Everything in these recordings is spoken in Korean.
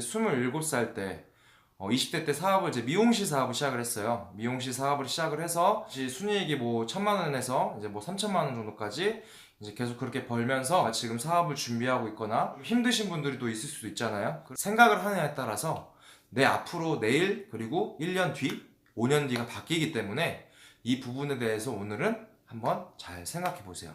27살 때 어, 20대 때 사업을 이제 미용실 사업을 시작을 했어요. 미용실 사업을 시작을 해서 순이익이 뭐 천만 원에서 이제 뭐 3천만 원 정도까지 이제 계속 그렇게 벌면서 지금 사업을 준비하고 있거나 힘드신 분들이 또 있을 수도 있잖아요. 그 생각을 하느냐에 따라서 내 앞으로 내일 그리고 1년 뒤, 5년 뒤가 바뀌기 때문에 이 부분에 대해서 오늘은 한번 잘 생각해 보세요.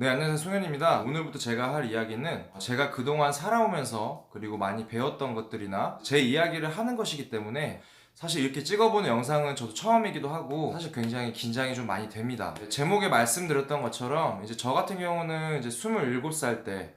네, 안녕하세요. 송현입니다. 오늘부터 제가 할 이야기는 제가 그동안 살아오면서 그리고 많이 배웠던 것들이나 제 이야기를 하는 것이기 때문에 사실 이렇게 찍어보는 영상은 저도 처음이기도 하고 사실 굉장히 긴장이 좀 많이 됩니다. 제목에 말씀드렸던 것처럼 이제 저 같은 경우는 이제 27살 때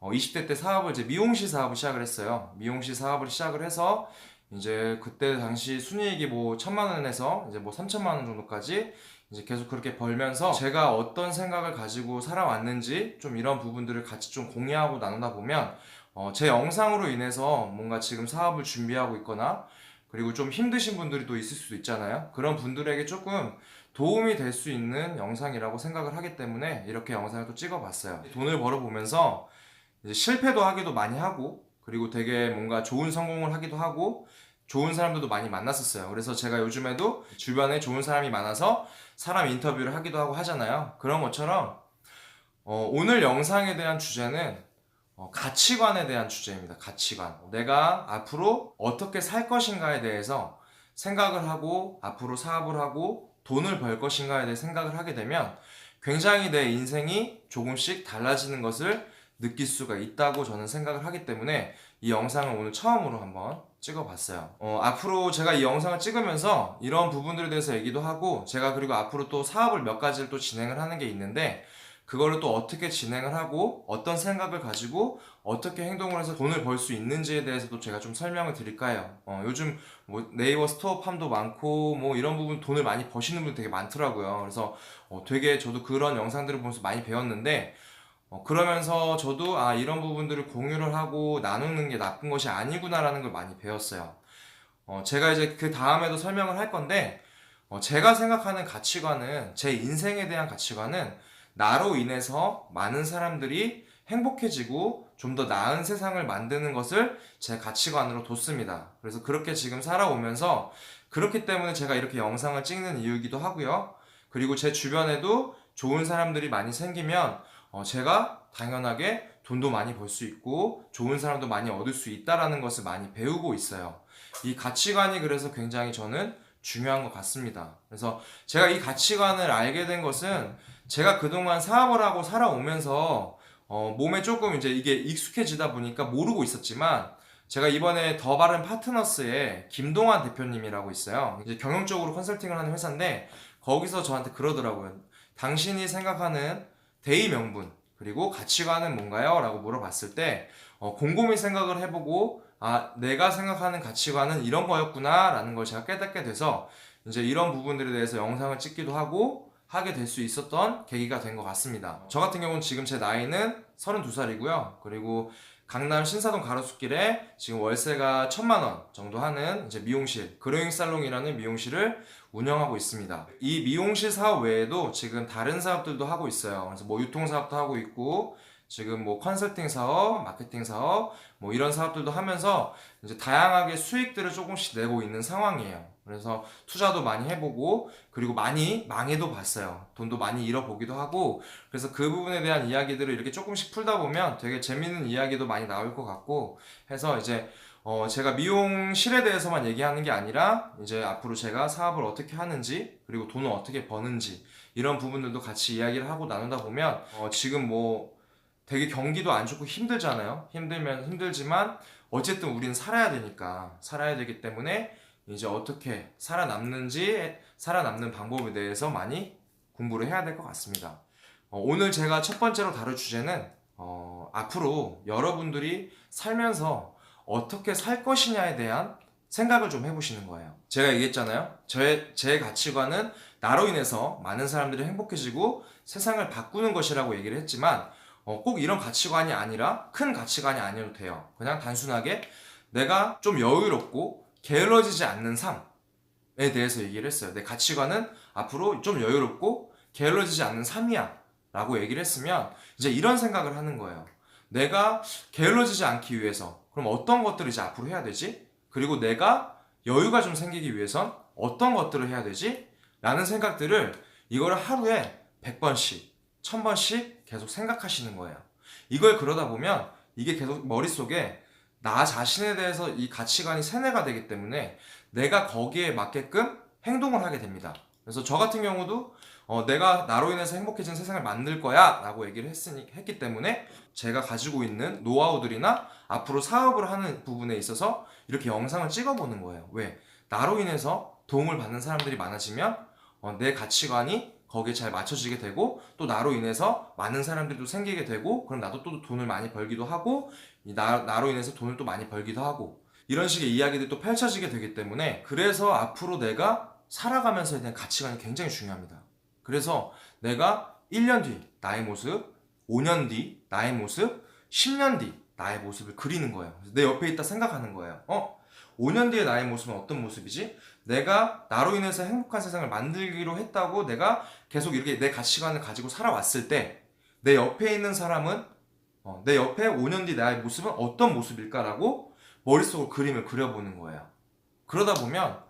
어, 20대 때 사업을 이제 미용실 사업을 시작을 했어요. 미용실 사업을 시작을 해서 이제 그때 당시 순이익이 뭐 천만 원에서 이제 뭐 3천만 원 정도까지 이제 계속 그렇게 벌면서 제가 어떤 생각을 가지고 살아왔는지 좀 이런 부분들을 같이 좀 공유하고 나누다 보면 어, 제 영상으로 인해서 뭔가 지금 사업을 준비하고 있거나 그리고 좀 힘드신 분들이 또 있을 수도 있잖아요. 그런 분들에게 조금 도움이 될 수 있는 영상이라고 생각을 하기 때문에 이렇게 영상을 또 찍어봤어요. 돈을 벌어보면서 실패도 하기도 많이 하고 그리고 되게 뭔가 좋은 성공을 하기도 하고 좋은 사람들도 많이 만났었어요. 그래서 제가 요즘에도 주변에 좋은 사람이 많아서 사람 인터뷰를 하기도 하고 하잖아요. 그런 것처럼 어, 오늘 영상에 대한 주제는 어, 가치관에 대한 주제입니다. 가치관. 내가 앞으로 어떻게 살 것인가에 대해서 생각을 하고 앞으로 사업을 하고 돈을 벌 것인가에 대해 생각을 하게 되면 굉장히 내 인생이 조금씩 달라지는 것을 느낄 수가 있다고 저는 생각을 하기 때문에 이 영상을 오늘 처음으로 한번 찍어봤어요. 어, 앞으로 제가 이 영상을 찍으면서 이런 부분들에 대해서 얘기도 하고 제가 그리고 앞으로 또 사업을 몇 가지를 또 진행을 하는 게 있는데 그거를 또 어떻게 진행을 하고 어떤 생각을 가지고 어떻게 행동을 해서 돈을 벌 수 있는지에 대해서도 제가 좀 설명을 드릴까 해요. 어, 요즘 뭐 네이버 스토어팜도 많고 뭐 이런 부분 돈을 많이 버시는 분들 되게 많더라고요. 그래서 어, 되게 저도 그런 영상들을 보면서 많이 배웠는데 어, 그러면서 저도 아 이런 부분들을 공유를 하고 나누는 게 나쁜 것이 아니구나라는 걸 많이 배웠어요. 어, 제가 이제 그 다음에도 설명을 할 건데 어, 제가 생각하는 가치관은 제 인생에 대한 가치관은 나로 인해서 많은 사람들이 행복해지고 좀 더 나은 세상을 만드는 것을 제 가치관으로 뒀습니다. 그래서 그렇게 지금 살아오면서 그렇기 때문에 제가 이렇게 영상을 찍는 이유이기도 하고요. 그리고 제 주변에도 좋은 사람들이 많이 생기면 어, 제가 당연하게 돈도 많이 벌 수 있고 좋은 사람도 많이 얻을 수 있다라는 것을 많이 배우고 있어요. 이 가치관이 그래서 굉장히 저는 중요한 것 같습니다. 그래서 제가 이 가치관을 알게 된 것은 제가 그동안 사업을 하고 살아오면서 어, 몸에 조금 이제 이게 익숙해지다 보니까 모르고 있었지만 제가 이번에 더 바른 파트너스에 김동환 대표님이라고 있어요. 이제 경영적으로 컨설팅을 하는 회사인데 거기서 저한테 그러더라고요. 당신이 생각하는 대의 명분 그리고 가치관은 뭔가요? 라고 물어봤을 때 어, 곰곰이 생각을 해보고 아 내가 생각하는 가치관은 이런 거였구나 라는 걸 제가 깨닫게 돼서 이제 이런 부분들에 대해서 영상을 찍기도 하고 하게 될 수 있었던 계기가 된 것 같습니다. 저 같은 경우는 지금 제 나이는 32살이고요. 그리고 강남 신사동 가로수길에 지금 월세가 천만 원 정도 하는 이제 미용실 그로잉 살롱이라는 미용실을 운영하고 있습니다. 이 미용실 사업 외에도 지금 다른 사업들도 하고 있어요. 그래서 뭐 유통 사업도 하고 있고 지금 뭐 컨설팅 사업, 마케팅 사업 뭐 이런 사업들도 하면서 이제 다양하게 수익들을 조금씩 내고 있는 상황이에요. 그래서 투자도 많이 해보고 그리고 많이 망해도 봤어요. 돈도 많이 잃어보기도 하고 그래서 그 부분에 대한 이야기들을 이렇게 조금씩 풀다 보면 되게 재밌는 이야기도 많이 나올 것 같고 해서 이제 어 제가 미용실에 대해서만 얘기하는 게 아니라 이제 앞으로 제가 사업을 어떻게 하는지 그리고 돈을 어떻게 버는지 이런 부분들도 같이 이야기를 하고 나누다 보면 어 지금 뭐 되게 경기도 안 좋고 힘들잖아요. 힘들면 힘들지만 어쨌든 우리는 살아야 되니까 살아야 되기 때문에 이제 어떻게 살아남는지 살아남는 방법에 대해서 많이 공부를 해야 될 것 같습니다. 어, 오늘 제가 첫 번째로 다룰 주제는 어, 앞으로 여러분들이 살면서 어떻게 살 것이냐에 대한 생각을 좀 해보시는 거예요. 제가 얘기했잖아요. 제, 제 가치관은 나로 인해서 많은 사람들이 행복해지고 세상을 바꾸는 것이라고 얘기를 했지만 어, 꼭 이런 가치관이 아니라 큰 가치관이 아니어도 돼요. 그냥 단순하게 내가 좀 여유롭고 게을러지지 않는 삶에 대해서 얘기를 했어요. 내 가치관은 앞으로 좀 여유롭고 게을러지지 않는 삶이야. 라고 얘기를 했으면 이제 이런 생각을 하는 거예요. 내가 게을러지지 않기 위해서 그럼 어떤 것들을 이제 앞으로 해야 되지? 그리고 내가 여유가 좀 생기기 위해선 어떤 것들을 해야 되지? 라는 생각들을 이거를 하루에 100번씩, 1000번씩 계속 생각하시는 거예요. 이걸 그러다 보면 이게 계속 머릿속에 나 자신에 대해서 이 가치관이 세뇌가 되기 때문에 내가 거기에 맞게끔 행동을 하게 됩니다. 그래서 저 같은 경우도 어, 내가 나로 인해서 행복해진 세상을 만들 거야 라고 얘기를 했으니, 했기 때문에 제가 가지고 있는 노하우들이나 앞으로 사업을 하는 부분에 있어서 이렇게 영상을 찍어보는 거예요. 왜? 나로 인해서 도움을 받는 사람들이 많아지면 어, 내 가치관이 거기에 잘 맞춰지게 되고 또 나로 인해서 많은 사람들도 생기게 되고 그럼 나도 또 돈을 많이 벌기도 하고 이 나, 나로 인해서 돈을 또 많이 벌기도 하고 이런 식의 이야기들이 또 펼쳐지게 되기 때문에 그래서 앞으로 내가 살아가면서에 대한 가치관이 굉장히 중요합니다. 그래서 내가 1년 뒤 나의 모습, 5년 뒤 나의 모습, 10년 뒤 나의 모습을 그리는 거예요. 내 옆에 있다 생각하는 거예요. 어? 5년 뒤의 나의 모습은 어떤 모습이지? 내가 나로 인해서 행복한 세상을 만들기로 했다고 내가 계속 이렇게 내 가치관을 가지고 살아왔을 때 내 옆에 있는 사람은 어, 내 옆에 5년 뒤 나의 모습은 어떤 모습일까라고 머릿속으로 그림을 그려보는 거예요. 그러다 보면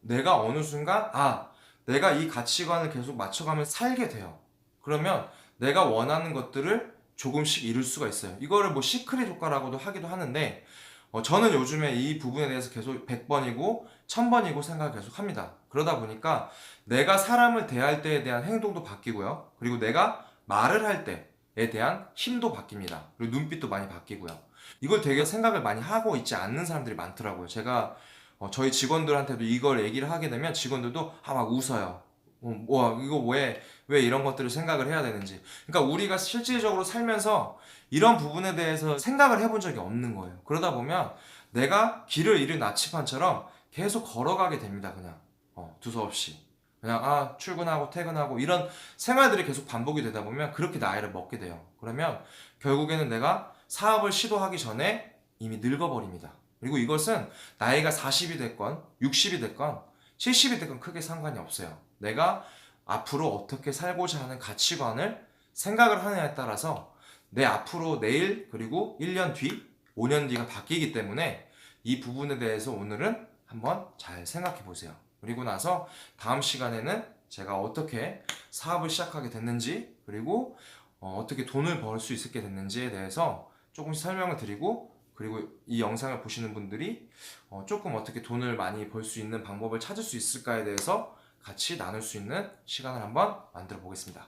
내가 어느 순간 아 내가 이 가치관을 계속 맞춰가면 살게 돼요. 그러면 내가 원하는 것들을 조금씩 이룰 수가 있어요. 이거를 뭐 시크릿 효과라고도 하기도 하는데 어, 저는 요즘에 이 부분에 대해서 계속 100번이고 1000번이고 생각을 계속 합니다. 그러다 보니까 내가 사람을 대할 때에 대한 행동도 바뀌고요. 그리고 내가 말을 할 때에 대한 힘도 바뀝니다. 그리고 눈빛도 많이 바뀌고요. 이걸 되게 생각을 많이 하고 있지 않는 사람들이 많더라고요. 제가 어, 저희 직원들한테도 이걸 얘기를 하게 되면 직원들도 아 막 웃어요. 어, 와 이거 왜 왜 이런 것들을 생각을 해야 되는지. 그러니까 우리가 실질적으로 살면서 이런 부분에 대해서 생각을 해본 적이 없는 거예요. 그러다 보면 내가 길을 잃은 나치판처럼 계속 걸어가게 됩니다. 그냥 어, 두서없이. 그냥 아 출근하고 퇴근하고 이런 생활들이 계속 반복이 되다 보면 그렇게 나이를 먹게 돼요. 그러면 결국에는 내가 사업을 시도하기 전에 이미 늙어버립니다. 그리고 이것은 나이가 40이 됐건 60이 됐건 70이 됐건 크게 상관이 없어요. 내가 앞으로 어떻게 살고자 하는 가치관을 생각을 하느냐에 따라서 내 앞으로 내일 그리고 1년 뒤, 5년 뒤가 바뀌기 때문에 이 부분에 대해서 오늘은 한번 잘 생각해 보세요. 그리고 나서 다음 시간에는 제가 어떻게 사업을 시작하게 됐는지 그리고 어, 떻게 돈을 벌 수 있게 됐는지에 대해서 조금씩 설명을 드리고 그리고 이 영상을 보시는 분들이 어, 조금 어떻게 돈을 많이 벌 수 있는 방법을 찾을 수 있을까에 대해서 같이 나눌 수 있는 시간을 한번 만들어 보겠습니다.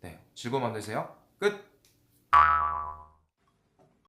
네, 즐거운 밤 되세요. 끝!